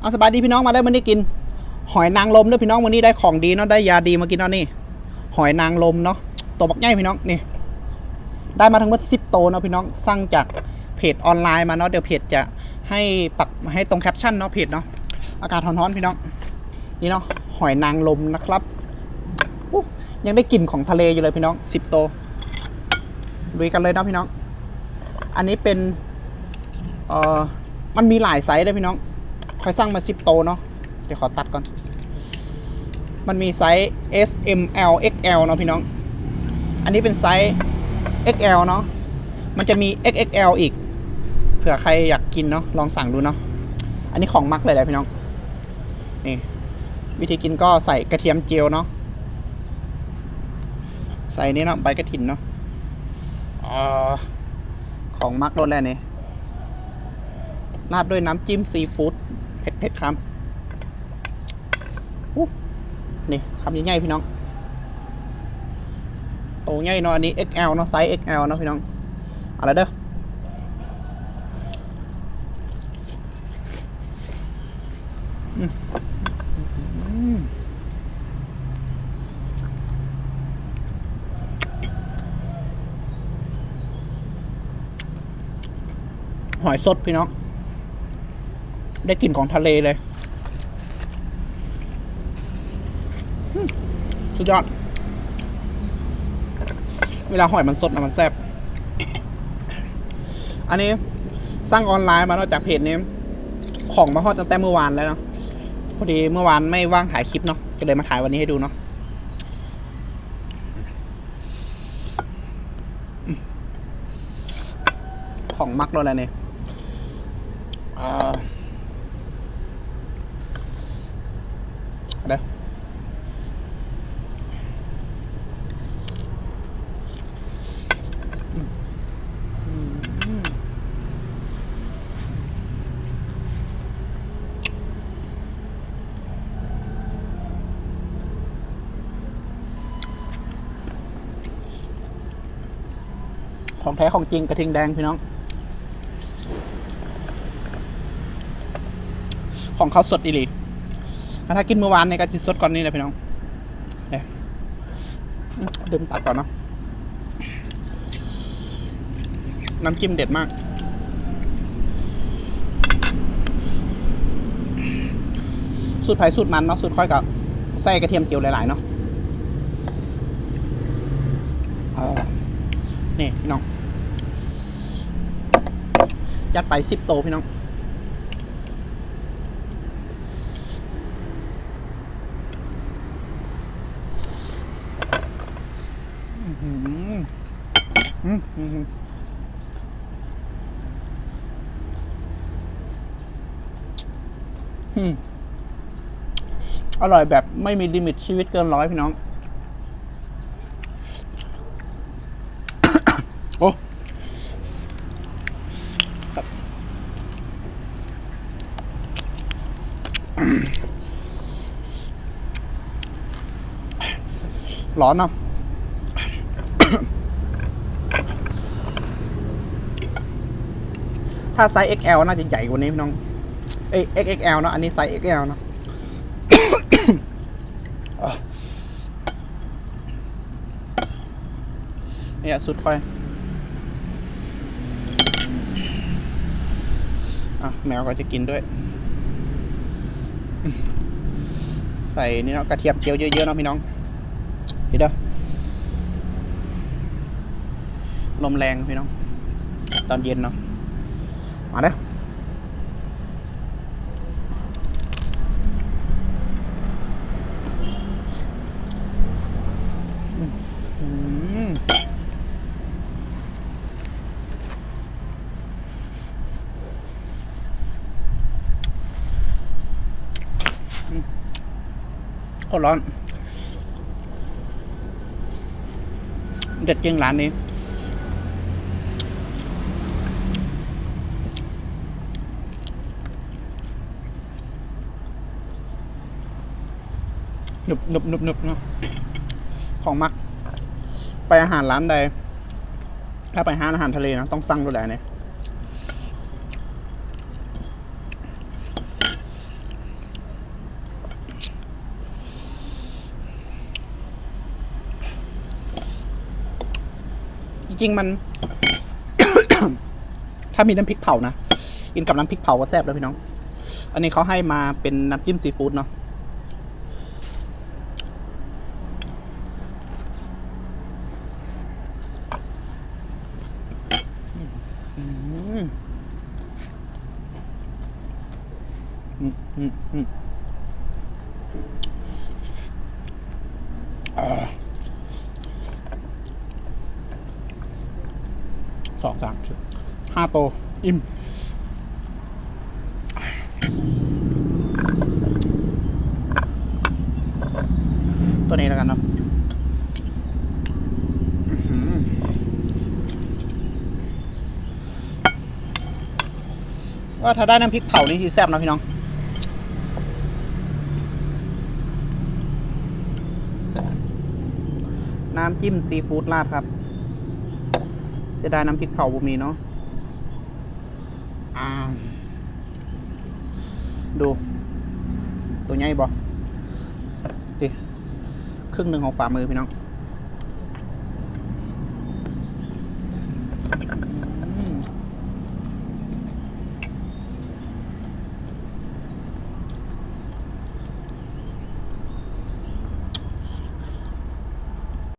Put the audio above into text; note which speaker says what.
Speaker 1: เอาสบายดีพี่น้องมาได้วันนี้กิน หอยนางรมด้วยพี่น้องวันนี้ได้ของดีเนาะได้ยาดีมากินเนาะนี่ หอยนางรมเนาะตัวบักใหญ่พี่น้องนี่ ได้มาทั้งหมดสิบโตวเนาะพี่น้องสั่งจากเพจออนไลน์มาเนาะเดี๋ยวเพจจะให้ปักให้ตรงแคปชั่นเนาะเพจเนาะอากาศร้อนๆพี่น้องนี่เนาะหอยนางรมนะครับยังได้กลิ่นของทะเลอยู่เลยพี่น้องสิบโตวลุยกันเลยเนาะพี่น้อง อันนี้เป็นเอ่อมันมีหลายไซส์เลยพี่น้อง คอยสั่งมาสิบโตเนาะเดี๋ยวขอตัดก่อน มันมีไซส์ S M L X L เนาะพี่น้อง อันนี้เป็นไซส์ XL เนาะมันจะมี XXL อีก เผื่อใครอยากกินเนาะลองสั่งดูเนาะอันนี้ของมักเลยแหละพี่น้องนี่วิธีกินก็ใส่กระเทียมเจียวเนาะใส่นี่เนาะใบกระถินเนาะอาของมักรสแล้วนี่ราดด้วยน้ำจิ้มซีฟู้ด เผ็ดครับอู้นี่คำใหญ่ๆพี่น้องโตใหญ่เนาะอันนี้ XL เนาะไซส์ XL เนาะพี่น้องอาละเด้อหอยสดพี่น้อง ได้กลิ่นของทะเลเลย สุดยอด เวลาหอยมันสดนะมันแซ่บ อันนี้สร้างออนไลน์มาเนอกจากเพจนี้ ของมาฮอดตั้งแต่เมื่อวานแล้วเนาะ พอดีเมื่อวานไม่ว่างถ่ายคลิปเนาะ ก็เลยมาถ่ายวันนี้ให้ดูเนาะของมักเราแล้วเนี่ย ของแท้ของจริงกระทิงแดงพี่น้อง ของเขาสดอีหลีถ้ากินเมื่อวานเนี่ยก็จะสดก่อนนี้เลยพี่น้องเดี๋ยวดื่มตัดก่อนเนาะน้ำจิ้มเด็ดมาก สูตรไผ่สูตรมันเนาะสูตรค่อยกับใส่กระเทียมเจียวหลาย ๆ เนาะเอนี่ พี่น้องัดไปสิบโตพี่น้อง อร่อยแบบไม่มีลิมิตชีวิตเกินร้อยพี่น้อง โอ้ครับ ร้อนเนาะถ้าไซส์ XL น่าจะใหญ่กว่านี้พี่น้อง เอ้ย XXL เนาะอันนี้ไซส์ XL เนาะอะเนี่ยสุดค่อยอะแมวก็จะกินด้วย ใส่นี่เนาะกระเทียมเจียวเยอะๆเนาะพี่น้องเดี๋ยวเด้อลมแรงพี่น้อง ตอนเย็นเนาะมาเด้อม โคตรร้อน เด็ดจริงร้านนี้หนุบหนุบหนุบหนุบเนาะของมัก ไปอาหารร้านใด ถ้าไปห้านอาหารทะเลนะ ต้องสั่งดูแลเนี่ย จริงๆมัน ถ้ามีน้ำพริกเผานะกินกับน้ำพริกเผาก็แซ่บแล้วพี่น้อง อันนี้เขาให้มาเป็นน้ำจิ้มซีฟู้ดเนาะอืมอืมอืมอืมอ่า สองสามสี่ห้าโต อิ่ม ตัวนี้แล้วกันเนาะอื้อหือก็ถ้าได้น้ำพริกเผานี่ที่แซ่บนะพี่น้องน้ำจิ้มซีฟู้ดราดครับ เสียดายน้ำพริกเผาบุมีเนาะอ่าดู ตัวใหญ่บ่ดิครึ่งหนึ่งของฝ่ามือพี่น้อง